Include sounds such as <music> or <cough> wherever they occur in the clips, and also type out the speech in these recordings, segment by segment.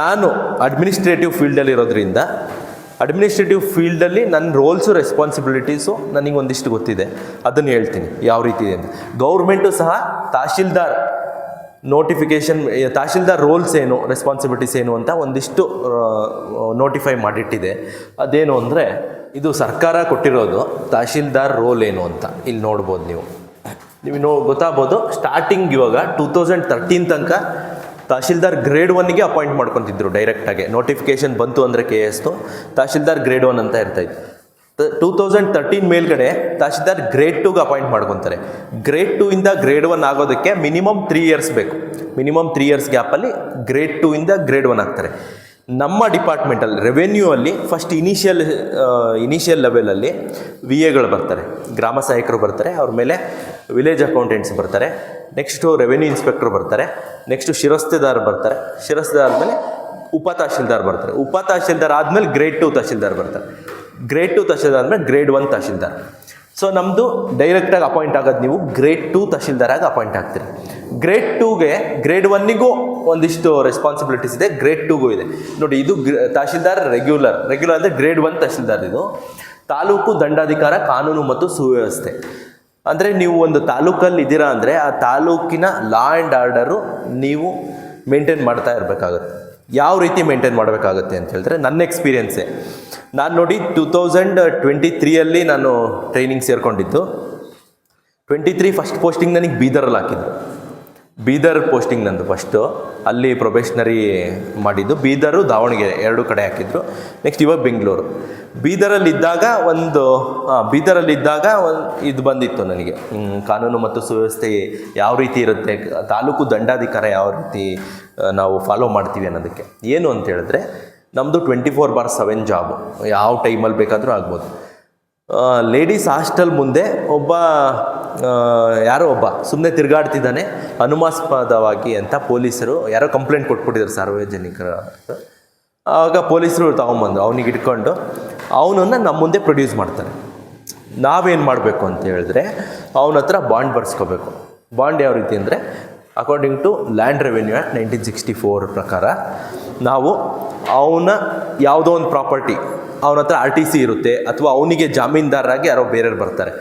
ನಾನು ಅಡ್ಮಿನಿಸ್ಟ್ರೇಟಿವ್ ಫೀಲ್ಡಲ್ಲಿ ಇರೋದ್ರಿಂದ ಅಡ್ಮಿನಿಸ್ಟ್ರೇಟಿವ್ ಫೀಲ್ಡಲ್ಲಿ ನನ್ನ ರೋಲ್ಸು ರೆಸ್ಪಾನ್ಸಿಬಿಲಿಟೀಸು ನನಗೆ ಒಂದಿಷ್ಟು ಗೊತ್ತಿದೆ. ಅದನ್ನು ಹೇಳ್ತೀನಿ. ಯಾವ ರೀತಿ ಇದೆ ಅಂತ. ಗೌರ್ಮೆಂಟು ಸಹ ತಹಶೀಲ್ದಾರ್ ನೋಟಿಫಿಕೇಷನ್ ತಹಶೀಲ್ದಾರ್ ರೋಲ್ಸ್ ಏನು ರೆಸ್ಪಾನ್ಸಿಬಿಲಿಟೀಸ್ ಏನು ಅಂತ ಒಂದಿಷ್ಟು ನೋಟಿಫೈ ಮಾಡಿಟ್ಟಿದೆ. ಅದೇನು ಅಂದರೆ, ಇದು ಸರ್ಕಾರ ಕೊಟ್ಟಿರೋದು ತಹಶೀಲ್ದಾರ್ ರೋಲ್ ಏನು ಅಂತ. ಇಲ್ಲಿ ನೋಡ್ಬೋದು ನೀವು. ನೀವು ನೋ ಗೊತ್ತಾಗ್ಬೋದು ಸ್ಟಾರ್ಟಿಂಗ್ ಇವಾಗ ಟೂ ತೌಸಂಡ್ ತರ್ಟೀನ್ ತನಕ ತಹಶೀಲ್ದಾರ್ ಗ್ರೇಡ್ ಒನ್ಗೆ ಅಪಾಯಿಂಟ್ ಮಾಡ್ಕೊತಿದ್ರು ಡೈರೆಕ್ಟಾಗಿ ನೋಟಿಫಿಕೇಶನ್ ಬಂತು ಅಂದರೆ ಕೆ ಎಸ್ದು ತಹಶೀಲ್ದಾರ್ ಗ್ರೇಡ್ ಒನ್ ಅಂತ ಇರ್ತಾಯಿತ್ತು ಟೂ ತೌಸಂಡ್ ತರ್ಟೀನ್ ಮೇಲ್ಗಡೆ ತಹಶೀಲ್ದಾರ್ ಗ್ರೇಡ್ ಟೂಗೆ ಅಪಾಯಿಂಟ್ ಮಾಡ್ಕೊತಾರೆ. ಗ್ರೇಡ್ ಟೂ ಇಂದ ಗ್ರೇಡ್ ಒನ್ ಆಗೋದಕ್ಕೆ ಮಿನಿಮಮ್ ತ್ರೀ ಇಯರ್ಸ್ ಬೇಕು. ಮಿನಿಮಮ್ ತ್ರೀ ಇಯರ್ಸ್ ಗ್ಯಾಪಲ್ಲಿ ಗ್ರೇಡ್ ಟೂ ಇಂದ ಗ್ರೇಡ್ ಒನ್ ಆಗ್ತಾರೆ. ನಮ್ಮ ಡಿಪಾರ್ಟ್ಮೆಂಟಲ್ಲಿ ರೆವೆನ್ಯೂ ಅಲ್ಲಿ ಫಸ್ಟ್ ಇನಿಷಿಯಲ್ ಇನಿಷಿಯಲ್ ಲೆವೆಲಲ್ಲಿ ವಿ ಎಗಳು ಬರ್ತಾರೆ. ಗ್ರಾಮ ಸಹಾಯಕರು ಬರ್ತಾರೆ, ಅವ್ರ ಮೇಲೆ ವಿಲೇಜ್ ಅಕೌಂಟೆಂಟ್ಸ್ ಬರ್ತಾರೆ. ನೆಕ್ಸ್ಟು ರೆವೆನ್ಯೂ ಇನ್ಸ್ಪೆಕ್ಟರ್ ಬರ್ತಾರೆ. ನೆಕ್ಸ್ಟು ಶಿರಸ್ತೆದಾರ್ ಬರ್ತಾರೆ. ಶಿರಸ್ತೆದಾರ ಮೇಲೆ ಉಪ ತಹಶೀಲ್ದಾರ್ ಬರ್ತಾರೆ. ಉಪ ತಹಶೀಲ್ದಾರ್ ಆದಮೇಲೆ ಗ್ರೇಡ್ ಟು ತಹಶೀಲ್ದಾರ್ ಬರ್ತಾರೆ. ಗ್ರೇಡ್ ಟು ತಹಶೀಲ್ದಾರ್ ಆದಮೇಲೆ ಗ್ರೇಡ್ ಒನ್ ತಹಶೀಲ್ದಾರ್. ಸೊ ನಮ್ಮದು ಡೈರೆಕ್ಟಾಗಿ ಅಪಾಯಿಂಟ್ ಆಗೋದು ನೀವು ಗ್ರೇಡ್ ಟು ತಹಶೀಲ್ದಾರಾಗಿ ಅಪಾಯಿಂಟ್ ಆಗ್ತೀರಿ. ಗ್ರೇಡ್ ಟೂಗೆ ಗ್ರೇಡ್ ಒನ್ನಿಗೂ ಒಂದಿಷ್ಟು ರೆಸ್ಪಾನ್ಸಿಬಿಲಿಟೀಸ್ ಇದೆ. ಗ್ರೇಡ್ ಟೂಗೂ ಇದೆ. ನೋಡಿ, ಇದು ತಹಶೀಲ್ದಾರ್ ರೆಗ್ಯುಲರ್ ರೆಗ್ಯುಲರ್ ಅಂದರೆ ಗ್ರೇಡ್ ಒನ್ ತಹಶೀಲ್ದಾರ್ ಇದು. ತಾಲೂಕು ದಂಡಾಧಿಕಾರ, ಕಾನೂನು ಮತ್ತು ಸುವ್ಯವಸ್ಥೆ. ಅಂದರೆ ನೀವು ಒಂದು ತಾಲೂಕಲ್ಲಿ ಇದ್ದೀರಾ ಅಂದರೆ ಆ ತಾಲೂಕಿನ ಲಾ ಆ್ಯಂಡ್ ಆರ್ಡರು ನೀವು ಮೇಂಟೈನ್ ಮಾಡ್ತಾ ಇರಬೇಕಾಗುತ್ತೆ. ಯಾವ ರೀತಿ ಮೇಂಟೈನ್ ಮಾಡಬೇಕಾಗುತ್ತೆ ಅಂತ ಹೇಳಿದ್ರೆ ನನ್ನ ಎಕ್ಸ್ಪೀರಿಯನ್ಸೇ ನಾನು ನೋಡಿ ಟೂ ತೌಸಂಡ್ ಟ್ವೆಂಟಿ ತ್ರೀಯಲ್ಲಿ ನಾನು ಟ್ರೈನಿಂಗ್ ಸೇರಿಕೊಂಡಿದ್ದು. ಟ್ವೆಂಟಿ ತ್ರೀ ಫಸ್ಟ್ ಪೋಸ್ಟಿಂಗ್ ನನಗೆ ಬೀದರಲ್ಲಿ ಹಾಕಿದ್ರು ಬೀದರ್ ಪೋಸ್ಟಿಂಗ್ ನಂದು ಫಸ್ಟು ಅಲ್ಲಿ ಪ್ರೊಬೇಷನರಿ ಮಾಡಿದ್ದು. ಬೀದರು ದಾವಣಗೆರೆ ಎರಡು ಕಡೆ ಹಾಕಿದ್ರು. ನೆಕ್ಸ್ಟ್ ಇವಾಗ ಬೆಂಗಳೂರು. ಬೀದರಲ್ಲಿದ್ದಾಗ ಒಂದು ಬೀದರಲ್ಲಿದ್ದಾಗ ಒಂದು ಇದು ಬಂದಿತ್ತು ನನಗೆ. ಕಾನೂನು ಮತ್ತು ಸುವ್ಯವಸ್ಥೆ ಯಾವ ರೀತಿ ಇರುತ್ತೆ, ತಾಲೂಕು ದಂಡಾಧಿಕಾರ ಯಾವ ರೀತಿ ನಾವು ಫಾಲೋ ಮಾಡ್ತೀವಿ ಅನ್ನೋದಕ್ಕೆ. ಏನು ಅಂತ ಹೇಳಿದ್ರೆ ನಮ್ಮದು twenty four bar seven job ಯಾವ ಟೈಮಲ್ಲಿ ಬೇಕಾದರೂ ಆಗ್ಬೋದು. ಲೇಡೀಸ್ ಹಾಸ್ಟೆಲ್ ಮುಂದೆ ಒಬ್ಬ ಯಾರೋ ಒಬ್ಬ ಸುಮ್ಮನೆ ತಿರುಗಾಡ್ತಿದ್ದಾನೆ, ಅನುಮಾಸ್ಪದವಾಗಿ ಅಂತ ಪೊಲೀಸರು ಯಾರೋ ಕಂಪ್ಲೇಂಟ್ ಕೊಟ್ಬಿಟ್ಟಿದ್ರು ಸಾರ್ವಜನಿಕರ ಆಗ ಪೊಲೀಸರು ತೊಗೊಂಬಂದು ಅವನಿಗೆ ಇಟ್ಕೊಂಡು, ಅವನನ್ನು ನಮ್ಮ ಮುಂದೆ ಪ್ರೊಡ್ಯೂಸ್ ಮಾಡ್ತಾರೆ ನಾವೇನು ಮಾಡಬೇಕು ಅಂತ ಹೇಳಿದ್ರೆ, ಅವನ ಹತ್ರ ಬಾಂಡ್ ಬರ್ಸ್ಕೋಬೇಕು. ಬಾಂಡ್ ಯಾವ ರೀತಿ ಅಂದರೆ according to land revenue act nineteen sixty four ಪ್ರಕಾರ, ನಾವು ಅವನ ಯಾವುದೋ ಒಂದು ಪ್ರಾಪರ್ಟಿ ಅವನ ಹತ್ರ ಆರ್ ಟಿ ಸಿ ಇರುತ್ತೆ ಅಥವಾ ಅವನಿಗೆ ಜಾಮೀನ್ದಾರರಾಗಿ ಯಾರೋ ಬೇರೆಯವ್ರು ಬರ್ತಾರೆ.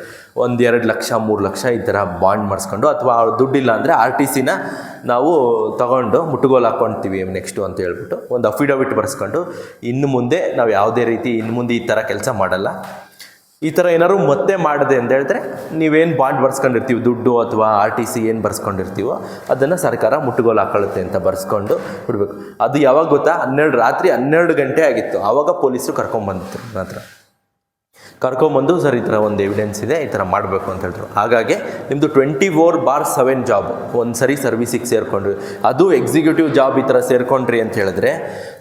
ಒಂದು ಎರಡು ಲಕ್ಷ, ಮೂರು ಲಕ್ಷ ಈ ಥರ ಬಾಂಡ್ ಮಾಡಿಸ್ಕೊಂಡು ಅಥವಾ ದುಡ್ಡಿಲ್ಲ ಅಂದರೆ ಆರ್ ಟಿ ಸಿನ ನಾವು ತಗೊಂಡು ಮುಟ್ಟುಗೋಲು ಹಾಕ್ಕೊಳ್ತೀವಿ ನೆಕ್ಸ್ಟು ಅಂತ ಹೇಳ್ಬಿಟ್ಟು. ಒಂದು ಅಫಿಡವಿಟ್ ಬರ್ಸ್ಕೊಂಡು ಇನ್ನು ಮುಂದೆ ನಾವು ಯಾವುದೇ ರೀತಿ ಇನ್ನು ಮುಂದೆ ಈ ಥರ ಕೆಲಸ ಮಾಡಲ್ಲ. ಈ ಥರ ಏನಾದ್ರು ಮತ್ತೆ ಮಾಡಿದೆ ಅಂತ ಹೇಳಿದ್ರೆ ನೀವೇನು ಬಾಂಡ್ ಬರ್ಸ್ಕೊಂಡಿರ್ತೀವಿ, ದುಡ್ಡು ಅಥವಾ ಆರ್ ಟಿ ಸಿ ಏನು ಬರ್ಸ್ಕೊಂಡಿರ್ತೀವೋ ಅದನ್ನು ಸರ್ಕಾರ ಮುಟ್ಟುಗೋಲು ಹಾಕೊಳ್ಳುತ್ತೆ ಅಂತ ಬರ್ಸ್ಕೊಂಡು ಬಿಡಬೇಕು. ಅದು ಯಾವಾಗ ಗೊತ್ತಾ? ಹನ್ನೆರಡು, ರಾತ್ರಿ ಹನ್ನೆರಡು ಗಂಟೆ ಆಗಿತ್ತು. ಆವಾಗ ಪೊಲೀಸರು ಕರ್ಕೊಂಬಂದಿತ್ತು ನನ್ನ ಹತ್ರ ಕರ್ಕೊಂಬಂದು ಸರ್ ಈ ಥರ ಒಂದು ಎವಿಡೆನ್ಸ್ ಇದೆ, ಈ ಥರ ಮಾಡಬೇಕು ಅಂತ ಹೇಳಿದ್ರು. ಹಾಗಾಗಿ ನಿಮ್ಮದು twenty four bar seven job ಒಂದು ಸರಿ ಸರ್ವಿಸಿಗೆ ಸೇರಿಕೊಂಡ್ರಿ. ಅದು ಎಕ್ಸಿಕ್ಯೂಟಿವ್ ಜಾಬ್ ಈ ಥರ ಸೇರ್ಕೊಂಡ್ರಿ ಅಂತ ಹೇಳಿದ್ರೆ,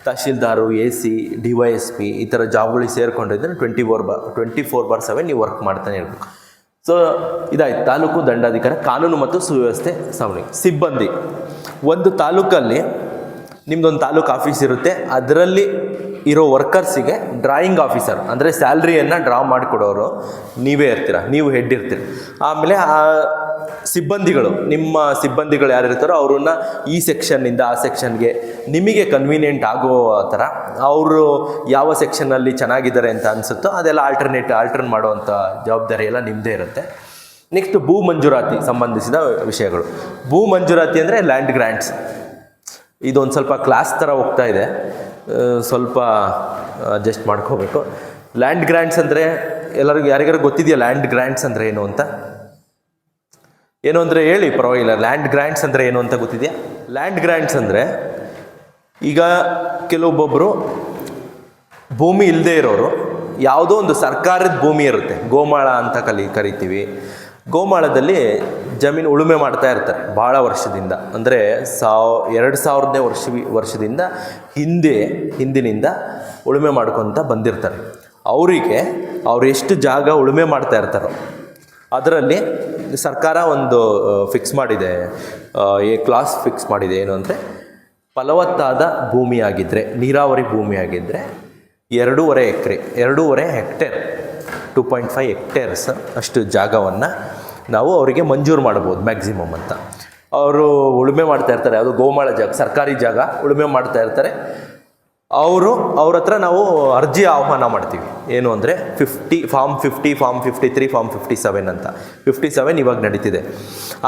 tahsildar, A C, D Y S P ಈ ಥರ ಜಾಬ್ಗಳಿಗೆ ಸೇರ್ಕೊಂಡಿದ್ರೆ twenty four bar twenty four bar seven ನೀವು ವರ್ಕ್ ಮಾಡ್ತಾನೆ ಇರಬೇಕು. ಸೊ ಇದಾಯ್ತು. ತಾಲೂಕು ದಂಡಾಧಿಕಾರ, ಕಾನೂನು ಮತ್ತು ಸುವ್ಯವಸ್ಥೆ ಸಾವಣಿ ಸಿಬ್ಬಂದಿ. ಒಂದು ತಾಲೂಕಲ್ಲಿ ನಿಮ್ದೊಂದು ತಾಲೂಕು ಆಫೀಸ್ ಇರುತ್ತೆ. ಅದರಲ್ಲಿ ಇರೋ ವರ್ಕರ್ಸಿಗೆ ಡ್ರಾಯಿಂಗ್ ಆಫೀಸರ್ ಅಂದರೆ ಸ್ಯಾಲ್ರಿಯನ್ನು ಡ್ರಾ ಮಾಡಿಕೊಡೋರು ನೀವೇ ಇರ್ತೀರ, ನೀವು ಹೆಡ್ ಇರ್ತೀರ. ಆಮೇಲೆ ಆ ಸಿಬ್ಬಂದಿಗಳು, ನಿಮ್ಮ ಸಿಬ್ಬಂದಿಗಳು ಯಾರಿರ್ತಾರೋ ಅವ್ರನ್ನ ಈ ಸೆಕ್ಷನ್ನಿಂದ ಆ ಸೆಕ್ಷನ್ಗೆ ನಿಮಗೆ ಕನ್ವೀನಿಯೆಂಟ್ ಆಗೋ ಥರ ಅವರು ಯಾವ ಸೆಕ್ಷನ್ನಲ್ಲಿ ಚೆನ್ನಾಗಿದ್ದಾರೆ ಅಂತ ಅನಿಸುತ್ತೋ ಅದೆಲ್ಲ ಆಲ್ಟರ್ನೇಟ್ ಆಲ್ಟರ್ನ್ ಮಾಡುವಂಥ ಜವಾಬ್ದಾರಿ ಎಲ್ಲ ನಿಮ್ಮದೇ ಇರುತ್ತೆ. ನೆಕ್ಸ್ಟ್ ಭೂ ಮಂಜೂರಾತಿ ಸಂಬಂಧಿಸಿದ ವಿಷಯಗಳು. ಭೂ ಮಂಜೂರಾತಿ ಅಂದರೆ ಲ್ಯಾಂಡ್ ಗ್ರ್ಯಾಂಟ್ಸ್ ಇದೊಂದು ಸ್ವಲ್ಪ ಕ್ಲಾಸ್ ಥರ ಹೋಗ್ತಾ ಇದೆ. ಸ್ವಲ್ಪ ಅಡ್ಜಸ್ಟ್ ಮಾಡ್ಕೋಬೇಕು. ಲ್ಯಾಂಡ್ ಗ್ರ್ಯಾಂಡ್ಸ್ ಅಂದರೆ ಎಲ್ಲರಿಗೂ ಯಾರಿಗಾರು ಗೊತ್ತಿದೆಯಾ ಲ್ಯಾಂಡ್ ಗ್ರ್ಯಾಂಡ್ಸ್ ಅಂದರೆ ಏನು ಅಂತ? ಏನು ಅಂದರೆ ಹೇಳಿ ಪರವಾಗಿಲ್ಲ. ಲ್ಯಾಂಡ್ ಗ್ರ್ಯಾಂಡ್ಸ್ ಅಂದರೆ ಏನು ಅಂತ ಗೊತ್ತಿದೆಯಾ? ಲ್ಯಾಂಡ್ ಗ್ರ್ಯಾಂಡ್ಸ್ ಅಂದರೆ ಈಗ ಕೆಲವೊಬ್ಬೊಬ್ಬರು ಭೂಮಿ ಇಲ್ಲದೆ ಇರೋರು, ಯಾವುದೋ ಒಂದು ಸರ್ಕಾರದ ಭೂಮಿ ಇರುತ್ತೆ. ಗೋಮಾಳ ಅಂತ ಕಲಿ ಕರಿತೀವಿ. ಗೋಮಾಳದಲ್ಲಿ ಜಮೀನು ಉಳುಮೆ ಮಾಡ್ತಾ ಇರ್ತಾರೆ ಭಾಳ ವರ್ಷದಿಂದ. ಅಂದರೆ ಸಾವ್, ಎರಡು ಸಾವಿರದನೇ ವರ್ಷ ವರ್ಷದಿಂದ ಹಿಂದೆ, ಹಿಂದಿನಿಂದ ಉಳುಮೆ ಮಾಡ್ಕೊತ ಬಂದಿರ್ತಾರೆ. ಅವರಿಗೆ ಅವ್ರು ಎಷ್ಟು ಜಾಗ ಉಳುಮೆ ಮಾಡ್ತಾ ಇರ್ತಾರೋ, ಅದರಲ್ಲಿ ಸರ್ಕಾರ ಒಂದು ಫಿಕ್ಸ್ ಮಾಡಿದೆ. ಏ ಕ್ಲಾಸ್ ಫಿಕ್ಸ್ ಮಾಡಿದೆ ಏನು ಅಂದರೆ, ಫಲವತ್ತಾದ ಭೂಮಿಯಾಗಿದ್ದರೆ ನೀರಾವರಿ ಭೂಮಿಯಾಗಿದ್ದರೆ ಎರಡೂವರೆ ಎಕರೆ, ಎರಡೂವರೆ hectare two point five hectares ಅಷ್ಟು ಜಾಗವನ್ನು ನಾವು ಅವರಿಗೆ ಮಂಜೂರು ಮಾಡ್ಬೋದು ಮ್ಯಾಕ್ಸಿಮಮ್ ಅಂತ. ಅವರು ಉಳುಮೆ ಮಾಡ್ತಾ ಇರ್ತಾರೆ, ಅದು ಗೋಮಾಳ ಜಾಗ, ಸರ್ಕಾರಿ ಜಾಗ ಉಳುಮೆ ಮಾಡ್ತಾ ಇರ್ತಾರೆ. ಅವರು, ಅವ್ರ ಹತ್ರ ನಾವು ಅರ್ಜಿ ಆಹ್ವಾನ ಮಾಡ್ತೀವಿ. ಏನು ಅಂದರೆ fifty form fifty form fifty three form fifty seven ಅಂತ. ಫಿಫ್ಟಿ ಸೆವೆನ್ ಇವಾಗ ನಡೀತಿದೆ.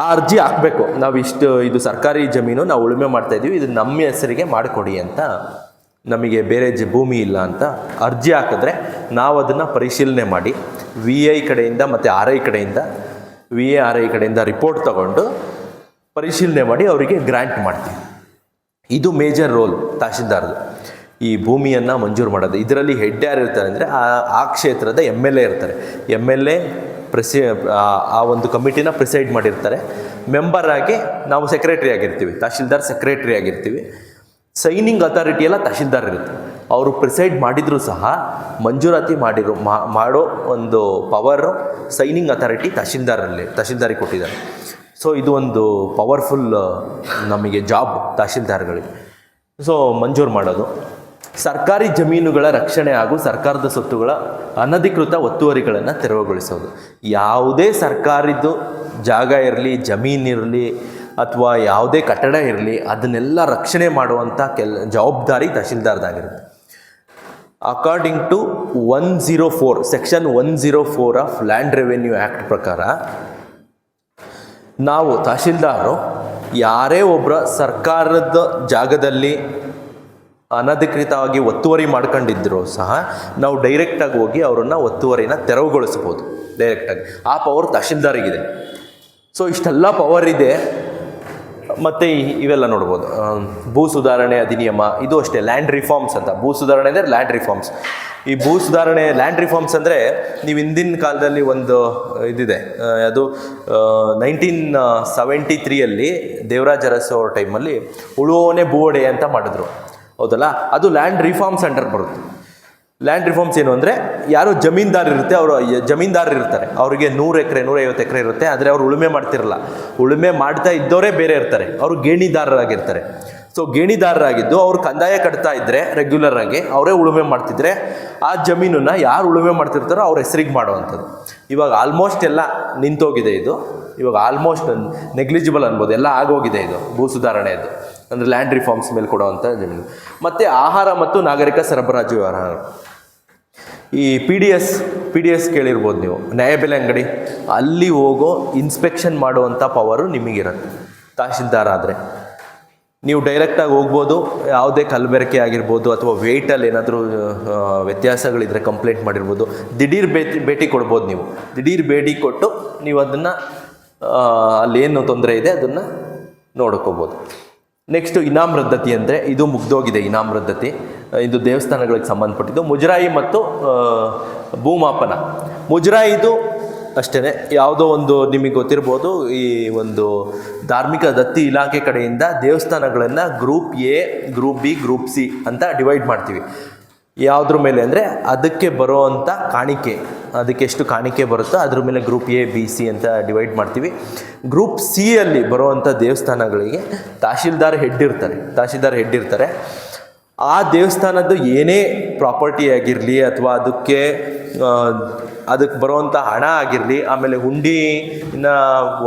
ಆ ಅರ್ಜಿ ಹಾಕಬೇಕು. ನಾವು ಇಷ್ಟು, ಇದು ಸರ್ಕಾರಿ ಜಮೀನು, ನಾವು ಉಳುಮೆ ಮಾಡ್ತಾ ಇದೀವಿ, ಇದು ನಮ್ಮ ಹೆಸರಿಗೆ ಮಾಡಿಕೊಡಿ ಅಂತ. ನಮಗೆ ಬೇರೆ ಜ, ಭೂಮಿ ಇಲ್ಲ ಅಂತ ಅರ್ಜಿ ಹಾಕಿದ್ರೆ ನಾವು ಅದನ್ನು ಪರಿಶೀಲನೆ ಮಾಡಿ ವಿ ಐ ಕಡೆಯಿಂದ ಮತ್ತು ಆರ್ ಐ ಕಡೆಯಿಂದ ವಿ ಎ ಆರ್ ಐ ಕಡೆಯಿಂದ ರಿಪೋರ್ಟ್ ತಗೊಂಡು ಪರಿಶೀಲನೆ ಮಾಡಿ ಅವರಿಗೆ ಗ್ರ್ಯಾಂಟ್ ಮಾಡ್ತೀವಿ. ಇದು ಮೇಜರ್ ರೋಲ್ ತಹಶೀಲ್ದಾರ್ದು. ಈ ಭೂಮಿಯನ್ನು ಮಂಜೂರು ಮಾಡೋದು. ಇದರಲ್ಲಿ ಹೆಡ್ ಯಾರು ಇರ್ತಾರೆ ಅಂದರೆ ಆ ಆ ಕ್ಷೇತ್ರದ ಎಂ ಎಲ್ ಎ ಇರ್ತಾರೆ. ಎಂ ಎಲ್ ಎ ಪ್ರೆಸಿ ಆ- ಒಂದು ಕಮಿಟಿನ ಪ್ರಿಸೈಡ್ ಮಾಡಿರ್ತಾರೆ. ಮೆಂಬರ್ ಆಗಿ ನಾವು ಸೆಕ್ರೆಟ್ರಿ ಆಗಿರ್ತೀವಿ. ತಹಶೀಲ್ದಾರ್ ಸೆಕ್ರೆಟ್ರಿ ಆಗಿರ್ತೀವಿ. ಸೈನಿಂಗ್ ಅಥಾರಿಟಿ ಎಲ್ಲ ತಹಶೀಲ್ದಾರ್ ಇರುತ್ತೆ. ಅವರು ಪ್ರಿಸೈಡ್ ಮಾಡಿದರೂ ಸಹ ಮಂಜೂರಾತಿ ಮಾಡಿರೋ ಮಾಡೋ ಒಂದು ಪವರು ಸೈನಿಂಗ್ ಅಥಾರಿಟಿ ತಹಶೀಲ್ದಾರಲ್ಲಿ ತಹಶೀಲ್ದಾರಿ ಕೊಟ್ಟಿದ್ದಾರೆ. ಸೊ ಇದು ಒಂದು ಪವರ್ಫುಲ್ ನಮಗೆ ಜಾಬ್ ತಹಶೀಲ್ದಾರ್ಗಳಿಗೆ. ಸೊ ಮಂಜೂರು ಮಾಡೋದು. ಸರ್ಕಾರಿ ಜಮೀನುಗಳ ರಕ್ಷಣೆ ಹಾಗೂ ಸರ್ಕಾರದ ಸ್ವತ್ತುಗಳ ಅನಧಿಕೃತ ಒತ್ತುವರಿಗಳನ್ನು ತೆರವುಗೊಳಿಸೋದು. ಯಾವುದೇ ಸರ್ಕಾರದ್ದು ಜಾಗ ಇರಲಿ ಜಮೀನಿರಲಿ ಅಥವಾ ಯಾವುದೇ ಕಟ್ಟಡ ಇರಲಿ, ಅದನ್ನೆಲ್ಲ ರಕ್ಷಣೆ ಮಾಡುವಂಥ ಕೆಲ, ಜವಾಬ್ದಾರಿ ತಹಶೀಲ್ದಾರ್ದಾಗಿರುತ್ತೆ. According to one zero four section one zero four of land revenue act ಪ್ರಕಾರ, ನಾವು ತಹಶೀಲ್ದಾರು, ಯಾರೇ ಒಬ್ಬರ ಸರ್ಕಾರದ ಜಾಗದಲ್ಲಿ ಅನಧಿಕೃತವಾಗಿ ಒತ್ತುವರಿ ಮಾಡ್ಕೊಂಡಿದ್ರು ಸಹ ನಾವು ಡೈರೆಕ್ಟಾಗಿ ಹೋಗಿ ಅವರನ್ನು ಒತ್ತುವರಿನ ತೆರವುಗೊಳಿಸ್ಬೋದು ಡೈರೆಕ್ಟಾಗಿ ಆ ಪವರ್ ತಹಶೀಲ್ದಾರಿಗಿದೆ. ಸೊ ಇಷ್ಟೆಲ್ಲ ಪವರ್ ಇದೆ. ಮತ್ತು ಇವೆಲ್ಲ ನೋಡ್ಬೋದು. ಭೂ ಸುಧಾರಣೆ ಅಧಿನಿಯಮ, ಇದು ಅಷ್ಟೇ ಲ್ಯಾಂಡ್ ರಿಫಾರ್ಮ್ಸ್ ಅಂತ. ಭೂ ಸುಧಾರಣೆ ಅಂದರೆ ಲ್ಯಾಂಡ್ ರಿಫಾರ್ಮ್ಸ್ ಈ ಭೂ ಸುಧಾರಣೆ ಲ್ಯಾಂಡ್ ರಿಫಾರ್ಮ್ಸ್ ಅಂದರೆ ನೀವು ಹಿಂದಿನ ಕಾಲದಲ್ಲಿ ಒಂದು ಇದಿದೆ. ಅದು ನೈನ್ಟೀನ್ ಸೆವೆಂಟಿ ತ್ರೀಯಲ್ಲಿ ದೇವರಾಜ ಅರಸು ಅವ್ರ ಟೈಮಲ್ಲಿ ಉಳುವವನೇ ಭೂ ಅಂತ ಮಾಡಿದ್ರು. ಹೌದಲ್ಲ? ಅದು ಲ್ಯಾಂಡ್ ರಿಫಾರ್ಮ್ಸ್ ಅಂಡರ್ ಬರುತ್ತೆ. ಲ್ಯಾಂಡ್ ರಿಫಾರ್ಮ್ಸ್ ಏನು ಅಂದರೆ, ಯಾರೋ ಜಮೀನ್ದಾರ್ ಇರುತ್ತೆ, ಅವರು ಜಮೀನ್ದಾರರು ಇರ್ತಾರೆ. ಅವರಿಗೆ ನೂರು ಎಕರೆ, ನೂರೈವತ್ತು ಎಕರೆ ಇರುತ್ತೆ, ಆದರೆ ಅವರು ಉಳುಮೆ ಮಾಡ್ತಿರಲ್ಲ. ಉಳುಮೆ ಮಾಡ್ತಾ ಇದ್ದವರೇ ಬೇರೆ ಇರ್ತಾರೆ. ಅವರು ಗೇಣಿದಾರರಾಗಿರ್ತಾರೆ. ಸೊ ಗೇಣಿದಾರರಾಗಿದ್ದು ಅವ್ರು ಕಂದಾಯ ಕಟ್ತಾ ಇದ್ದರೆ ರೆಗ್ಯುಲರ್ ಆಗಿ, ಅವರೇ ಉಳುಮೆ ಮಾಡ್ತಿದ್ರೆ, ಆ ಜಮೀನನ್ನು ಯಾರು ಉಳುಮೆ ಮಾಡ್ತಿರ್ತಾರೋ ಅವ್ರ ಹೆಸರಿಗೆ ಮಾಡುವಂಥದ್ದು. ಇವಾಗ ಆಲ್ಮೋಸ್ಟ್ ಎಲ್ಲ ನಿಂತೋಗಿದೆ ಇದು. ಇವಾಗ ಆಲ್ಮೋಸ್ಟ್ ನೆಗ್ಲಿಜಿಬಲ್ ಅನ್ಬೋದು, ಎಲ್ಲ ಆಗೋಗಿದೆ ಇದು ಭೂ ಸುಧಾರಣೆಯದು ಅಂದರೆ ಲ್ಯಾಂಡ್ ರಿಫಾರ್ಮ್ಸ್ ಮೇಲೆ ಕೊಡುವಂಥ ಜಮೀನು ಮತ್ತು ಆಹಾರ ಮತ್ತು ನಾಗರಿಕ ಸರಬರಾಜು ವ್ಯವಹಾರ. ಈ P D S P D S ಕೇಳಿರ್ಬೋದು ನೀವು. ನ್ಯಾಯಬೆಲೆ ಅಂಗಡಿ. ಅಲ್ಲಿ ಹೋಗೋ ಇನ್ಸ್ಪೆಕ್ಷನ್ ಮಾಡುವಂಥ ಪವರು ನಿಮಗಿರುತ್ತೆ. ತಹಶೀಲ್ದಾರ್ ಆದರೆ. ನೀವು ಡೈರೆಕ್ಟಾಗಿ ಹೋಗ್ಬೋದು, ಯಾವುದೇ ಕಲಬೆರಕೆ ಆಗಿರ್ಬೋದು ಅಥವಾ ವೆಯ್ಟಲ್ಲಿ ಏನಾದರೂ ವ್ಯತ್ಯಾಸಗಳಿದ್ರೆ ಕಂಪ್ಲೇಂಟ್ ಮಾಡಿರ್ಬೋದು. ದಿಢೀರ್ ಭೇಟಿ ಭೇಟಿ ಕೊಡ್ಬೋದು ನೀವು. ದಿಢೀರ್ ಭೇಟಿ ಕೊಟ್ಟು ನೀವು ಅದನ್ನು ಅಲ್ಲೇನು ತೊಂದರೆ ಇದೆ ಅದನ್ನು ನೋಡ್ಕೋಬೋದು. ನೆಕ್ಸ್ಟು ಇನಾಮ್ ರದ್ದತಿ ಅಂದರೆ ಇದು ಮುಗ್ದೋಗಿದೆ ಇನಾಮ್ ರದ್ದತಿ ಇದು ದೇವಸ್ಥಾನಗಳಿಗೆ ಸಂಬಂಧಪಟ್ಟಿದ್ದು ಮುಜರಾಯಿ ಮತ್ತು ಭೂಮಾಪನ. ಮುಜರಾಯಿದು ಅಷ್ಟೇ ಯಾವುದೋ ಒಂದು ನಿಮಗೆ ಗೊತ್ತಿರ್ಬೋದು, ಈ ಒಂದು ಧಾರ್ಮಿಕ ದತ್ತಿ ಇಲಾಖೆ ಕಡೆಯಿಂದ ದೇವಸ್ಥಾನಗಳನ್ನು group A, group B, group C ಅಂತ ಡಿವೈಡ್ ಮಾಡ್ತೀವಿ. ಯಾವುದ್ರ ಮೇಲೆ ಅಂದರೆ ಅದಕ್ಕೆ ಬರೋವಂಥ ಕಾಣಿಕೆ. ಅದಕ್ಕೆ ಎಷ್ಟು ಕಾಣಿಕೆ ಬರುತ್ತೋ ಅದ್ರ ಮೇಲೆ ಗ್ರೂಪ್ ಎ ಬಿ ಸಿ ಅಂತ ಡಿವೈಡ್ ಮಾಡ್ತೀವಿ. ಗ್ರೂಪ್ ಸಿ ಅಲ್ಲಿ ಬರುವಂಥ ದೇವಸ್ಥಾನಗಳಿಗೆ ತಹಶೀಲ್ದಾರ್ ಹೆಡ್ ಇರ್ತಾರೆ ತಹಶೀಲ್ದಾರ್ ಹೆಡ್ ಇರ್ತಾರೆ ಆ ದೇವಸ್ಥಾನದ್ದು ಏನೇ ಪ್ರಾಪರ್ಟಿ ಆಗಿರಲಿ ಅಥವಾ ಅದಕ್ಕೆ ಅದಕ್ಕೆ ಬರುವಂಥ ಹಣ ಆಗಿರಲಿ, ಆಮೇಲೆ ಹುಂಡಿನ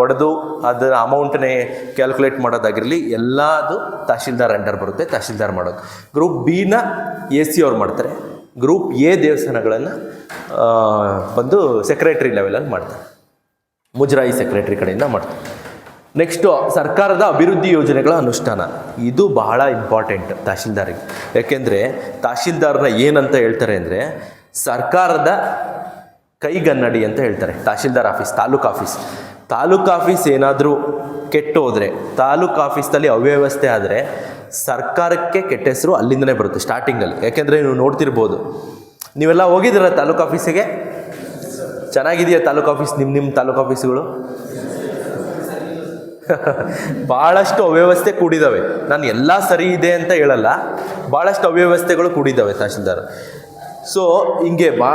ಒಡೆದು ಅದರ ಅಮೌಂಟ್ನೇ ಕ್ಯಾಲ್ಕುಲೇಟ್ ಮಾಡೋದಾಗಿರಲಿ, ಎಲ್ಲದು ತಹಶೀಲ್ದಾರ್ ಅಂಡರ್ ಬರುತ್ತೆ, ತಹಶೀಲ್ದಾರ್ ಮಾಡೋದು. ಗ್ರೂಪ್ ಬಿನ ಎ ಸಿ ಅವ್ರು ಮಾಡ್ತಾರೆ. ಗ್ರೂಪ್ ಎ ದೇವಸ್ಥಾನಗಳನ್ನು ಬಂದು ಸೆಕ್ರೆಟ್ರಿ ಲೆವೆಲಲ್ಲಿ ಮಾಡ್ತಾರೆ. ಮುಜರಾಯಿ ಸೆಕ್ರೆಟ್ರಿ ಕಡೆಯಿಂದ ಮಾಡ್ತಾರೆ. ನೆಕ್ಸ್ಟು ಸರ್ಕಾರದ ಅಭಿವೃದ್ಧಿ ಯೋಜನೆಗಳ ಅನುಷ್ಠಾನ. ಇದು ಬಹಳ ಇಂಪಾರ್ಟೆಂಟ್ ತಹಶೀಲ್ದಾರಿಗೆ ಯಾಕೆಂದರೆ ತಹಶೀಲ್ದಾರ್ನ ಏನಂತ ಹೇಳ್ತಾರೆ ಅಂದರೆ ಸರ್ಕಾರದ ಕೈಗನ್ನಡಿ ಅಂತ ಹೇಳ್ತಾರೆ. Tahsildar office, taluk office. Taluk office ಏನಾದರೂ ಕೆಟ್ಟು ಹೋದರೆ ತಾಲೂಕು ಆಫೀಸ್ನಲ್ಲಿ ಅವ್ಯವಸ್ಥೆ ಆದರೆ ಸರ್ಕಾರಕ್ಕೆ ಕೆಟ್ಟ ಹೆಸರು ಅಲ್ಲಿಂದಲೇ ಬರುತ್ತೆ ಸ್ಟಾರ್ಟಿಂಗಲ್ಲಿ. ಯಾಕೆಂದರೆ ನೀವು ನೋಡ್ತಿರ್ಬೋದು, ನೀವೆಲ್ಲ ಹೋಗಿದ್ದೀರ ತಾಲೂಕು ಆಫೀಸಿಗೆ? ಚೆನ್ನಾಗಿದೆಯಾ ತಾಲೂಕು ಆಫೀಸ್ ನಿಮ್ಮ ನಿಮ್ಮ ತಾಲೂಕು ಆಫೀಸ್ಗಳು? ಭಾಳಷ್ಟು <laughs> ಅವ್ಯವಸ್ಥೆ ಕೂಡಿದ್ದಾವೆ. ನಾನು ಎಲ್ಲ ಸರಿ ಇದೆ ಅಂತ ಹೇಳಲ್ಲ ಭಾಳಷ್ಟು ಅವ್ಯವಸ್ಥೆಗಳು ಕೂಡಿದ್ದಾವೆ ತಹಶೀಲ್ದಾರ್. ಸೊ ಹಿಂಗೆ ಬಾ,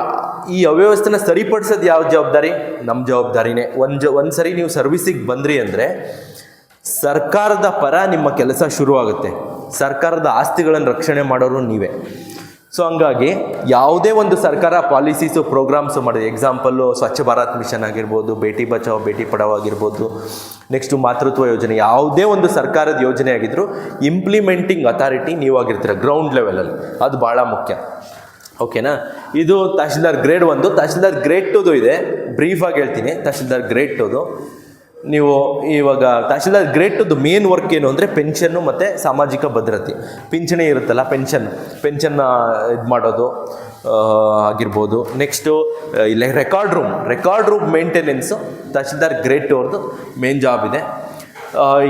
ಈ ಅವ್ಯವಸ್ಥೆನ ಸರಿಪಡಿಸೋದು ಯಾವ ಜವಾಬ್ದಾರಿ? ನಮ್ಮ ಜವಾಬ್ದಾರಿನೇ. ಒಂದು ಜ, ಒಂದು ಸರಿ ನೀವು ಸರ್ವಿಸಿಗೆ ಬಂದ್ರಿ ಅಂದರೆ, ಸರ್ಕಾರದ ಪರ ನಿಮ್ಮ ಕೆಲಸ ಶುರುವಾಗುತ್ತೆ. ಸರ್ಕಾರದ ಆಸ್ತಿಗಳನ್ನು ರಕ್ಷಣೆ ಮಾಡೋರು ನೀವೇ. ಸೊ ಹಂಗಾಗಿ ಯಾವುದೇ ಒಂದು ಸರ್ಕಾರ ಪಾಲಿಸೀಸು, ಪ್ರೋಗ್ರಾಮ್ಸು ಮಾಡಿದೆ. ಎಕ್ಸಾಂಪಲ್ಲು ಸ್ವಚ್ಛ ಭಾರತ್ ಮಿಷನ್ ಆಗಿರ್ಬೋದು, ಬೇಟಿ ಬಚಾವ್, ಬೇಟಿ ಪಡಾವ್ ಆಗಿರ್ಬೋದು ನೆಕ್ಸ್ಟು ಮಾತೃತ್ವ ಯೋಜನೆ, ಯಾವುದೇ ಒಂದು ಸರ್ಕಾರದ ಯೋಜನೆ ಆಗಿದ್ದರೂ ಇಂಪ್ಲಿಮೆಂಟಿಂಗ್ ಅಥಾರಿಟಿ ನೀವಾಗಿರ್ತೀರ ಗ್ರೌಂಡ್ ಲೆವೆಲಲ್ಲಿ ಅದು ಭಾಳ ಮುಖ್ಯ. ಓಕೆನಾ ಇದು ತಹಶೀಲ್ದಾರ್ ಗ್ರೇಡ್ ಒಂದು. ತಹಶೀಲ್ದಾರ್ ಗ್ರೇಡ್ ಟೂದು ಇದೆ. ಬ್ರೀಫಾಗಿ ಹೇಳ್ತೀನಿ. ತಹಶೀಲ್ದಾರ್ ಗ್ರೇಡ್ ಟುದು ನೀವು ಇವಾಗ ತಹಶೀಲ್ದಾರ್ ಗ್ರೇಡ್ ಟುದು ಮೇನ್ ವರ್ಕ್ ಏನು ಅಂದರೆ ಪೆನ್ಷನ್ನು ಮತ್ತು ಸಾಮಾಜಿಕ ಭದ್ರತೆ. ಪಿಂಚಣಿ ಇರುತ್ತಲ್ಲ ಪೆನ್ಷನ್ ಪೆನ್ಷನ್ನ ಇದು ಮಾಡೋದು ಆಗಿರ್ಬೋದು. ನೆಕ್ಸ್ಟು ಇಲ್ಲ record room record room maintenance tahsildar grade two ಅವ್ರದ್ದು ಮೇನ್ ಜಾಬ್ ಇದೆ.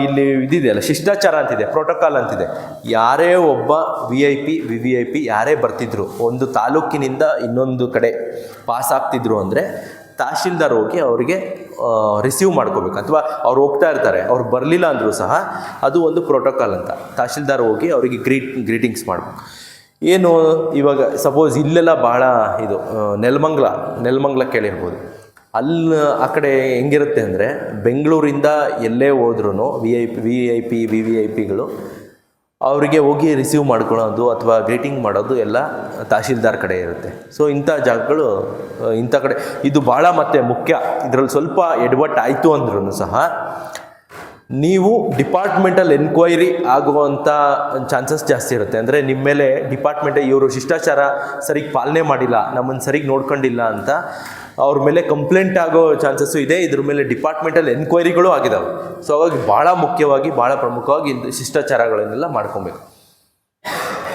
ಇಲ್ಲಿ ಇದಿದೆಯಲ್ಲ, ಶಿಷ್ಟಾಚಾರ ಅಂತಿದೆ ಪ್ರೋಟೋಕಾಲ್ ಅಂತಿದೆ. ಯಾರೇ ಒಬ್ಬ V I P V V I P ಯಾರೇ ಬರ್ತಿದ್ರು, ಒಂದು ತಾಲೂಕಿನಿಂದ ಇನ್ನೊಂದು ಕಡೆ ಪಾಸ್ ಆಗ್ತಿದ್ರು ಅಂದರೆ ತಹಶೀಲ್ದಾರ್ ಹೋಗಿ ಅವರಿಗೆ ರಿಸೀವ್ ಮಾಡ್ಕೋಬೇಕು. ಅಥವಾ ಅವ್ರು ಹೋಗ್ತಾ ಇರ್ತಾರೆ, ಅವ್ರು ಬರಲಿಲ್ಲ ಅಂದರೂ ಸಹ ಅದು ಒಂದು ಪ್ರೋಟೋಕಾಲ್ ಅಂತ. ತಹಶೀಲ್ದಾರ್ ಹೋಗಿ ಅವರಿಗೆ ಗ್ರೀಟ್ ಗ್ರೀಟಿಂಗ್ಸ್ ಮಾಡಬೇಕು. ಏನು ಇವಾಗ ಸಪೋಸ್ ಇಲ್ಲೆಲ್ಲ ಭಾಳ ಇದು ನೆಲಮಂಗ್ಲ ನೆಲಮಂಗ್ಲ ಕೇಳಿರ್ಬೋದು ಅಲ್ಲಿ ಆ ಕಡೆ ಹೆಂಗಿರುತ್ತೆ ಅಂದರೆ ಬೆಂಗಳೂರಿಂದ ಎಲ್ಲೇ ಹೋದ್ರೂ V I P V I P V V I ಪಿಗಳು ಅವರಿಗೆ ಹೋಗಿ ರಿಸೀವ್ ಮಾಡ್ಕೊಳ್ಳೋದು ಅಥವಾ ಗ್ರೀಟಿಂಗ್ ಮಾಡೋದು ಎಲ್ಲ ತಹಶೀಲ್ದಾರ್ ಕಡೆ ಇರುತ್ತೆ. ಸೊ ಇಂಥ ಜಾಗಗಳು ಇಂಥ ಕಡೆ, ಇದು ಭಾಳ ಮತ್ತೆ ಮುಖ್ಯ. ಇದರಲ್ಲಿ ಸ್ವಲ್ಪ ಎಡ್ವರ್ಟ್ ಆಯಿತು ಅಂದ್ರೂ ಸಹ ನೀವು ಡಿಪಾರ್ಟ್ಮೆಂಟಲ್ ಎನ್ಕ್ವೈರಿ ಆಗುವಂಥ ಚಾನ್ಸಸ್ ಜಾಸ್ತಿ ಇರುತ್ತೆ. ಅಂದರೆ ನಿಮ್ಮ ಮೇಲೆ ಡಿಪಾರ್ಟ್ಮೆಂಟ್ ಇವರು ಶಿಷ್ಟಾಚಾರ ಸರಿಗೆ ಪಾಲನೆ ಮಾಡಿಲ್ಲ, ನಮ್ಮನ್ನು ಸರಿಗೆ ನೋಡ್ಕೊಂಡಿಲ್ಲ ಅಂತ ಅವ್ರ ಮೇಲೆ ಕಂಪ್ಲೇಂಟ್ ಆಗೋ ಚಾನ್ಸಸ್ಸು ಇದೆ. ಇದ್ರ ಮೇಲೆ ಡಿಪಾರ್ಟ್ಮೆಂಟಲ್ಲಿ ಎನ್ಕ್ವೈರಿಗಳು ಆಗಿದಾವೆ. ಸೊ ಹಾಗಾಗಿ ಭಾಳ ಮುಖ್ಯವಾಗಿ, ಭಾಳ ಪ್ರಮುಖವಾಗಿ ಶಿಷ್ಟಾಚಾರಗಳನ್ನೆಲ್ಲ ಮಾಡ್ಕೊಬೇಕು.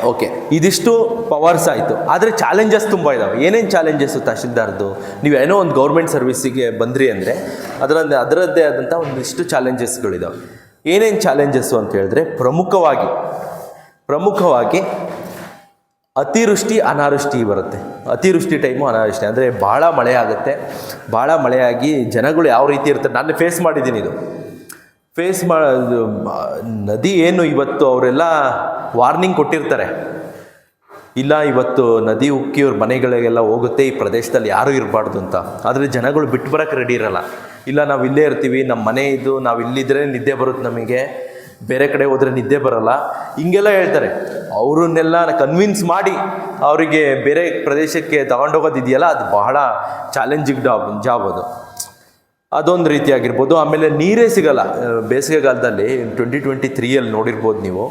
ಓಕೆ ಇದಿಷ್ಟು ಪವರ್ಸ್ ಆಯಿತು. ಆದರೆ ಚಾಲೆಂಜಸ್ ತುಂಬ ಇದ್ದಾವೆ ಏನೇನು ಚಾಲೆಂಜಸ್ಸು ತಹಶೀಲ್ದಾರ್ದು? ನೀವು ಏನೋ ಒಂದು ಗೌರ್ಮೆಂಟ್ ಸರ್ವಿಸಿಗೆ ಬಂದ್ರಿ ಅಂದರೆ, ಅದರಲ್ಲಿ, ಅದರದ್ದೇ ಆದಂಥ ಒಂದಿಷ್ಟು ಚಾಲೆಂಜಸ್ಗಳಿದ್ದಾವೆ ಏನೇನು ಚಾಲೆಂಜಸ್ಸು ಅಂತ ಹೇಳಿದ್ರೆ, ಪ್ರಮುಖವಾಗಿ ಪ್ರಮುಖವಾಗಿ ಅತಿವೃಷ್ಟಿ, ಅನಾವೃಷ್ಟಿ ಬರುತ್ತೆ. ಅತಿವೃಷ್ಟಿ ಟೈಮು ಅನಾವೃಷ್ಟಿ. ಅಂದರೆ ಭಾಳ ಮಳೆ ಆಗುತ್ತೆ. ಭಾಳ ಮಳೆಯಾಗಿ ಜನಗಳು ಯಾವ ರೀತಿ ಇರ್ತಾರೆ? ನಾನು ಫೇಸ್ ಮಾಡಿದ್ದೀನಿ ಇದು. ಫೇಸ್ ಮಾ ನದಿ ಏನು ಇವತ್ತು ಅವರೆಲ್ಲ ವಾರ್ನಿಂಗ್ ಕೊಟ್ಟಿರ್ತಾರೆ. ಇಲ್ಲ, ಇವತ್ತು ನದಿ ಉಕ್ಕಿ ಅವ್ರ ಮನೆಗಳಿಗೆಲ್ಲ ಹೋಗುತ್ತೆ, ಈ ಪ್ರದೇಶದಲ್ಲಿ ಯಾರೂ ಇರಬಾರ್ದು ಅಂತ. ಆದರೆ ಜನಗಳು ಬಿಟ್ಟು ಬರೋಕ್ಕೆ ರೆಡಿ ಇರಲ್ಲ. ಇಲ್ಲ, ನಾವು ಇಲ್ಲೇ ಇರ್ತೀವಿ ನಮ್ಮ ಮನೆ ಇದು, ನಾವು ಇಲ್ಲಿದ್ದರೆ ನಿದ್ದೆ ಬರುತ್ತೆ ನಮಗೆ. ಬೇರೆ ಕಡೆ ಹೋದರೆ ನಿದ್ದೆ ಬರಲ್ಲ. ಹಿಂಗೆಲ್ಲ ಹೇಳ್ತಾರೆ. ಅವರನ್ನೆಲ್ಲ ಕನ್ವಿನ್ಸ್ ಮಾಡಿ ಅವರಿಗೆ ಬೇರೆ ಪ್ರದೇಶಕ್ಕೆ ತಗೊಂಡೋಗೋದಿದೆಯಲ್ಲ ಅದು ಬಹಳ ಚಾಲೆಂಜಿಂಗ್ ಜಾಬ್ ಜಾಬ್ ಅದು. ಅದೊಂದು ರೀತಿಯಾಗಿರ್ಬೋದು. ಆಮೇಲೆ ನೀರೇ ಸಿಗಲ್ಲ. ಬೇಸಿಗೆಗಾಲದಲ್ಲಿ ಟ್ವೆಂಟಿ ಟ್ವೆಂಟಿ ತ್ರೀಯಲ್ಲಿ ನೋಡಿರ್ಬೋದು ನೀವು.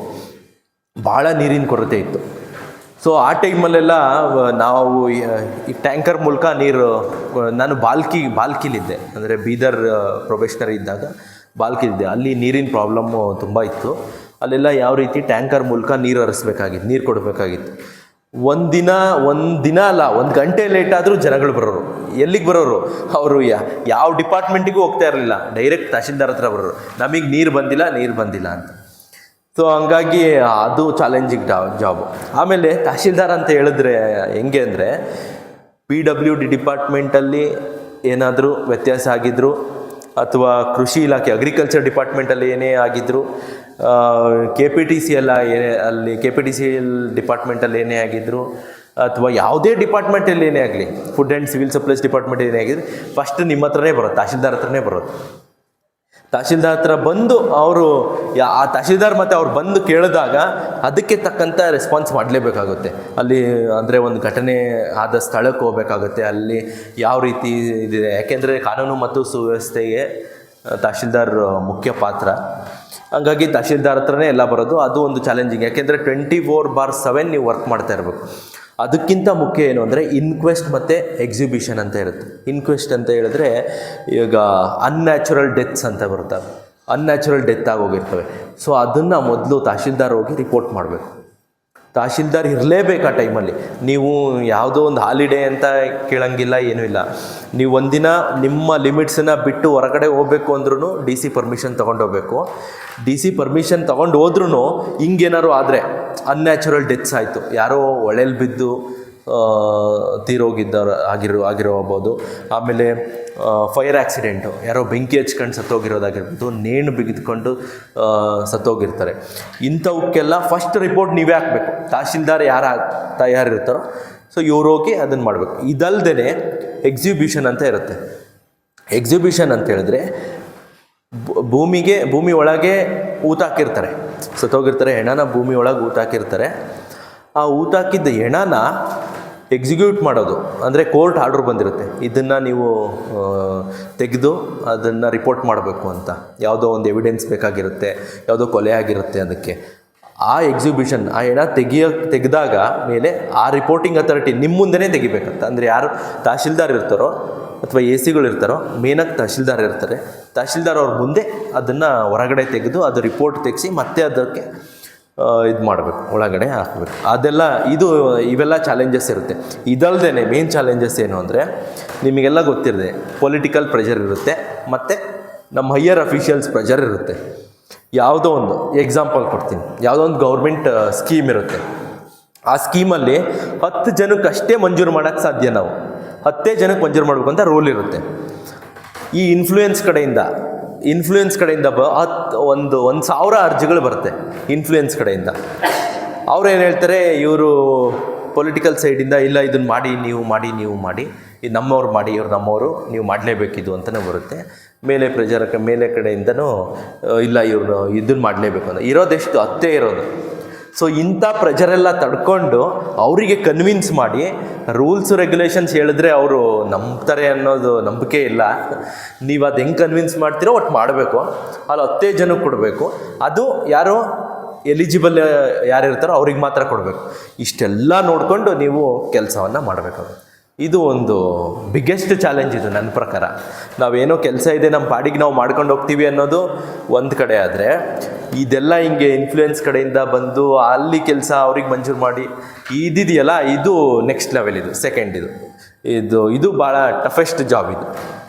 ಭಾಳ ನೀರಿನ ಕೊರತೆ ಇತ್ತು. ಸೊ ಆ ಟೈಮಲ್ಲೆಲ್ಲ ನಾವು ಈ ಟ್ಯಾಂಕರ್ ಮೂಲಕ ನೀರು ನಾನು ಬಾಲ್ಕಿ, ಬಾಲ್ಕಿಲಿದ್ದೆ. ಅಂದರೆ ಬೀದರ್ ಪ್ರೊಫೆಷ್ನರ್ ಇದ್ದಾಗ. ಬಾಲ್ಕಿಲಿದ್ದೆ ಅಲ್ಲಿ ನೀರಿನ ಪ್ರಾಬ್ಲಮ್ಮು ತುಂಬ ಇತ್ತು. ಅಲ್ಲೆಲ್ಲ ಯಾವ ರೀತಿ ಟ್ಯಾಂಕರ್ ಮೂಲಕ ನೀರು ಹರಿಸ್ಬೇಕಾಗಿತ್ತು, ನೀರು ಕೊಡಬೇಕಾಗಿತ್ತು. ಒಂದು ದಿನ ಒಂದು ದಿನ ಅಲ್ಲ, ಒಂದು ಗಂಟೆ ಲೇಟ್ ಆದರೂ ಜನಗಳು ಬರೋರು. ಎಲ್ಲಿಗೆ ಬರೋರು? ಅವರು ಯಾವ ಡಿಪಾರ್ಟ್ಮೆಂಟಿಗೂ ಹೋಗ್ತಾ ಇರಲಿಲ್ಲ. ಡೈರೆಕ್ಟ್ ತಹಶೀಲ್ದಾರ್ ಹತ್ರ ಬರೋರು. ನಮಗೆ ನೀರು ಬಂದಿಲ್ಲ ನೀರು ಬಂದಿಲ್ಲ ಅಂತ. ಸೊ ಹಂಗಾಗಿ ಅದು ಚಾಲೆಂಜಿಂಗ್ ಜಾಬು ಆಮೇಲೆ ತಹಶೀಲ್ದಾರ್ ಅಂತ ಹೇಳಿದ್ರೆ ಹೆಂಗೆ ಅಂದರೆ ಪಿ ಡಬ್ಲ್ಯೂ ಡಿ ಡಿಪಾರ್ಟ್ಮೆಂಟಲ್ಲಿ ಏನಾದರೂ ವ್ಯತ್ಯಾಸ ಆಗಿದ್ರು ಅಥವಾ ಕೃಷಿ ಇಲಾಖೆ ಅಗ್ರಿಕಲ್ಚರ್ ಡಿಪಾರ್ಟ್ಮೆಂಟಲ್ಲಿ ಏನೇ ಆಗಿದ್ದರೂ ಕೆ ಪಿ ಟಿ ಸಿ ಎಲ್ಲ ಏನೇ, ಅಲ್ಲಿ ಕೆ ಪಿ ಟಿ ಸಿ ಡಿಪಾರ್ಟ್ಮೆಂಟಲ್ಲಿ ಏನೇ ಆಗಿದ್ದರೂ ಅಥವಾ ಯಾವುದೇ ಡಿಪಾರ್ಟ್ಮೆಂಟಲ್ಲಿ ಏನೇ ಆಗಲಿ food and civil supplies department ಏನೇ ಆಗಿದ್ರೆ ಫಸ್ಟ್ ನಿಮ್ಮ ಹತ್ರನೇ ಬರುತ್ತೆ, ತಹಶೀಲ್ದಾರ್ ಹತ್ರನೇ ಬರೋದು ತಹಶೀಲ್ದಾರ್ ಹತ್ರ ಬಂದು ಅವರು ಆ ತಹಶೀಲ್ದಾರ್ ಮತ್ತು ಅವ್ರು ಬಂದು ಕೇಳಿದಾಗ ಅದಕ್ಕೆ ತಕ್ಕಂಥ ರೆಸ್ಪಾನ್ಸ್ ಮಾಡಲೇಬೇಕಾಗುತ್ತೆ. ಅಲ್ಲಿ ಅಂದರೆ ಒಂದು ಘಟನೆ ಆದ ಸ್ಥಳಕ್ಕೆ ಹೋಗ್ಬೇಕಾಗುತ್ತೆ. ಅಲ್ಲಿ ಯಾವ ರೀತಿ ಇದಿದೆ ಯಾಕೆಂದರೆ ಕಾನೂನು ಮತ್ತು ಸುವ್ಯವಸ್ಥೆಗೆ ತಹಶೀಲ್ದಾರ್ ಮುಖ್ಯ ಪಾತ್ರ. ಹಂಗಾಗಿ ತಹಶೀಲ್ದಾರ್ ಹತ್ರನೇ ಎಲ್ಲ ಬರೋದು. ಅದು ಒಂದು ಚಾಲೆಂಜಿಂಗ್ ಯಾಕೆಂದರೆ ಟ್ವೆಂಟಿ ಫೋರ್ ಬಾರ್ ಸೆವೆನ್ ನೀವು ವರ್ಕ್ ಮಾಡ್ತಾ ಇರಬೇಕು. ಅದಕ್ಕಿಂತ ಮುಖ್ಯ ಏನು ಅಂದರೆ ಇನ್ಕ್ವೆಸ್ಟ್ ಮತ್ತು ಎಕ್ಸಿಬಿಷನ್ ಅಂತ ಇರುತ್ತೆ. ಇನ್ಕ್ವೆಸ್ಟ್ ಅಂತ ಹೇಳಿದ್ರೆ ಈಗ ಅನ್ಯಾಚುರಲ್ ಡೆತ್ಸ್ ಅಂತ ಬರುತ್ತೆ. ಅನ್ಯಾಚುರಲ್ ಡೆತ್ ಆಗೋಗಿರ್ತವೆ ಸೊ ಅದನ್ನು ಮೊದಲು ತಹಶೀಲ್ದಾರ್ ಹೋಗಿ ರಿಪೋರ್ಟ್ ಮಾಡಬೇಕು. ತಹಶೀಲ್ದಾರ್ ಇರಲೇಬೇಕು ಆ ಟೈಮಲ್ಲಿ. ನೀವು ಯಾವುದೋ ಒಂದು ಹಾಲಿಡೇ ಅಂತ ಕೇಳಂಗಿಲ್ಲ, ಏನೂ ಇಲ್ಲ. ನೀವು ಒಂದಿನ ನಿಮ್ಮ ಲಿಮಿಟ್ಸನ್ನ ಬಿಟ್ಟು ಹೊರಗಡೆ ಹೋಗ್ಬೇಕು ಅಂದ್ರೂ ಡಿ ಸಿ ಪರ್ಮಿಷನ್ ತೊಗೊಂಡೋಗ್ಬೇಕು ಡಿ ಸಿ ಪರ್ಮಿಷನ್ ತೊಗೊಂಡು ಹೋದ್ರೂ ಹಿಂಗೇನಾದ್ರು ಆದರೆ ಅನ್ಯಾಚುರಲ್ ಡೆತ್ಸ್ ಆಯಿತು. ಯಾರೋ ಒಳೆಯಲ್ಲಿ ಬಿದ್ದು ಆ, ತೀರೋಗಿದ್ದವ್ರು ಆಗಿರೋ ಆಗಿರೋಬೋದು ಆಮೇಲೆ ಫೈರ್ ಆ್ಯಕ್ಸಿಡೆಂಟು ಯಾರೋ ಬೆಂಕಿ ಹಚ್ಕೊಂಡು ಸತ್ತೋಗಿರೋದಾಗಿರ್ಬೋದು ನೇಣು ಬಿಗಿದ್ಕೊಂಡು ಸತ್ತೋಗಿರ್ತಾರೆ. ಇಂಥವಕ್ಕೆಲ್ಲ ಫಸ್ಟ್ ರಿಪೋರ್ಟ್ ನೀವೇ ಹಾಕಬೇಕು. ತಹಶೀಲ್ದಾರ್ ಯಾರು ತಯಾರಿರ್ತಾರೋ ಸೊ ಹೋಗಿ ಅದನ್ನು ಮಾಡಬೇಕು. ಇದಲ್ಲದೆ ಎಕ್ಸಿಬಿಷನ್ ಅಂತ ಇರುತ್ತೆ. ಎಕ್ಸಿಬಿಷನ್ ಅಂತ ಹೇಳಿದ್ರೆ ಭೂಮಿಗೆ ಭೂಮಿ ಒಳಗೆ ಊತಾಕಿರ್ತಾರೆ ಸತ್ತೋಗಿರ್ತಾರೆ ಹೆಣನ ಭೂಮಿ ಒಳಗೆ ಊತ ಹಾಕಿರ್ತಾರೆ. ಆ ಊತಾಕಿದ್ದ ಹೆಣನ ಎಕ್ಸಿಕ್ಯೂಟ್ ಮಾಡೋದು. ಅಂದರೆ ಕೋರ್ಟ್ ಆರ್ಡ್ರ್ ಬಂದಿರುತ್ತೆ. ಇದನ್ನು ನೀವು ತೆಗೆದು ಅದನ್ನು ರಿಪೋರ್ಟ್ ಮಾಡಬೇಕು ಅಂತ. ಯಾವುದೋ ಒಂದು ಎವಿಡೆನ್ಸ್ ಬೇಕಾಗಿರುತ್ತೆ, ಯಾವುದೋ ಕೊಲೆ ಆಗಿರುತ್ತೆ ಅದಕ್ಕೆ. ಆ ಎಕ್ಸಿಬಿಷನ್ ಆ ಹೆಣ ತೆಗಿಯೋ, ತೆಗೆದಾಗ ಮೇಲೆ ಆ ರಿಪೋರ್ಟಿಂಗ್ ಅಥಾರಿಟಿ ನಿಮ್ಮ ಮುಂದೆನೇ ತೆಗಿಬೇಕಂತ. ಅಂದರೆ ಯಾರು ತಹಶೀಲ್ದಾರ್ ಇರ್ತಾರೋ ಅಥವಾ ಎ ಸಿಗಳು ಇರ್ತಾರೋ ಮೇನಾಗಿ ತಹಶೀಲ್ದಾರ್ ಇರ್ತಾರೆ. ತಹಶೀಲ್ದಾರ್ ಅವ್ರ ಮುಂದೆ ಅದನ್ನು ಹೊರಗಡೆ ತೆಗೆದು ಅದು ರಿಪೋರ್ಟ್ ತೆಗೆಸಿ ಮತ್ತೆ ಅದಕ್ಕೆ ಇದು ಮಾಡಬೇಕು, ಒಳಗಡೆ ಹಾಕಬೇಕು. ಅದೆಲ್ಲ, ಇದು ಇವೆಲ್ಲ ಚಾಲೆಂಜಸ್ ಇರುತ್ತೆ. ಇದಲ್ದೇ ಮೇನ್ ಚಾಲೆಂಜಸ್ ಏನು ಅಂದರೆ, ನಿಮಗೆಲ್ಲ ಗೊತ್ತಿರದೆ ಪೊಲಿಟಿಕಲ್ ಪ್ರೆಷರ್ ಇರುತ್ತೆ, ಮತ್ತು ನಮ್ಮ ಹೈಯರ್ ಅಫಿಷಿಯಲ್ಸ್ ಪ್ರೆಷರ್ ಇರುತ್ತೆ. ಯಾವುದೋ ಒಂದು ಎಕ್ಸಾಂಪಲ್ ಕೊಡ್ತೀನಿ. ಯಾವುದೋ ಒಂದು ಗೌರ್ಮೆಂಟ್ ಸ್ಕೀಮ್ ಇರುತ್ತೆ. ಆ ಸ್ಕೀಮಲ್ಲಿ ಹತ್ತು ಜನಕ್ಕೆ ಅಷ್ಟೇ ಮಂಜೂರು ಮಾಡೋಕ್ಕೆ ಸಾಧ್ಯ ನಾವು. ಹತ್ತೇ ಜನಕ್ಕೆ ಮಂಜೂರು ಮಾಡಬೇಕು ಅಂತ ರೂಲ್ ಇರುತ್ತೆ. ಈ ಇನ್ಫ್ಲೂಯೆನ್ಸ್ ಕಡೆಯಿಂದ ಇನ್ಫ್ಲೂಯೆನ್ಸ್ ಕಡೆಯಿಂದ ಬ ಹತ್ತು ಒಂದು ಒಂದು ಸಾವಿರ ಅರ್ಜಿಗಳು ಬರುತ್ತೆ ಇನ್ಫ್ಲೂಯೆನ್ಸ್ ಕಡೆಯಿಂದ. ಅವ್ರೇನು ಹೇಳ್ತಾರೆ, ಇವರು ಪೊಲಿಟಿಕಲ್ ಸೈಡಿಂದ ಇಲ್ಲ ಇದನ್ನು ಮಾಡಿ, ನೀವು ಮಾಡಿ ನೀವು ಮಾಡಿ, ಇದು ನಮ್ಮವ್ರು ಮಾಡಿ, ಇವ್ರು ನಮ್ಮವರು, ನೀವು ಮಾಡಲೇಬೇಕಿದು ಅಂತಲೇ ಬರುತ್ತೆ. ಮೇಲೆ ಪ್ರೆಜರ್ ಮೇಲೆ ಕಡೆಯಿಂದನೂ ಇಲ್ಲ, ಇವ್ರು ಇದನ್ನು ಮಾಡಲೇಬೇಕು ಅಂತ. ಇರೋದೆಷ್ಟು ಹತ್ತೇ ಇರೋದು. ಸೊ ಇಂಥ ಪ್ರೆಜರೆಲ್ಲ ತಡ್ಕೊಂಡು ಅವರಿಗೆ ಕನ್ವಿನ್ಸ್ ಮಾಡಿ ರೂಲ್ಸ್ ರೆಗ್ಯುಲೇಷನ್ಸ್ ಹೇಳಿದ್ರೆ ಅವರು ನಂಬ್ತಾರೆ ಅನ್ನೋದು ನಂಬಿಕೆ ಇಲ್ಲ. ನೀವು ಅದು ಹೆಂಗೆ ಕನ್ವಿನ್ಸ್ ಮಾಡ್ತೀರೋ ಒಟ್ಟು ಮಾಡಬೇಕು. ಅಲ್ಲಿ ಹತ್ತೇ ಜನಕ್ಕೆ ಕೊಡಬೇಕು. ಅದು ಯಾರು ಎಲಿಜಿಬಲ್ ಯಾರು ಇರ್ತಾರೋ ಅವ್ರಿಗೆ ಮಾತ್ರ ಕೊಡಬೇಕು. ಇಷ್ಟೆಲ್ಲ ನೋಡಿಕೊಂಡು ನೀವು ಕೆಲಸವನ್ನು ಮಾಡಬೇಕಾಗುತ್ತೆ. ಇದು ಒಂದು ಬಿಗ್ಗೆಸ್ಟ್ ಚಾಲೆಂಜ್ ಇದು ನನ್ನ ಪ್ರಕಾರ. ನಾವೇನೋ ಕೆಲಸ ಇದೆ ನಮ್ಮ ಪಾಡಿಗೆ ನಾವು ಮಾಡ್ಕೊಂಡು ಹೋಗ್ತೀವಿ ಅನ್ನೋದು ಒಂದು ಕಡೆ ಆದರೆ, ಇದೆಲ್ಲ ಹಿಂಗೆ ಇನ್ಫ್ಲೂಯೆನ್ಸ್ ಕಡೆಯಿಂದ ಬಂದು ಅಲ್ಲಿ ಕೆಲಸ ಅವ್ರಿಗೆ ಮಂಜೂರು ಮಾಡಿ, ಇದಿದೆಯಲ್ಲ, ಇದು ನೆಕ್ಸ್ಟ್ ಲೆವೆಲ್ ಇದು ಸೆಕೆಂಡ್ ಇದು. ಇದು ಇದು ಭಾಳ ಟಫೆಸ್ಟ್ ಜಾಬ್ ಇದು.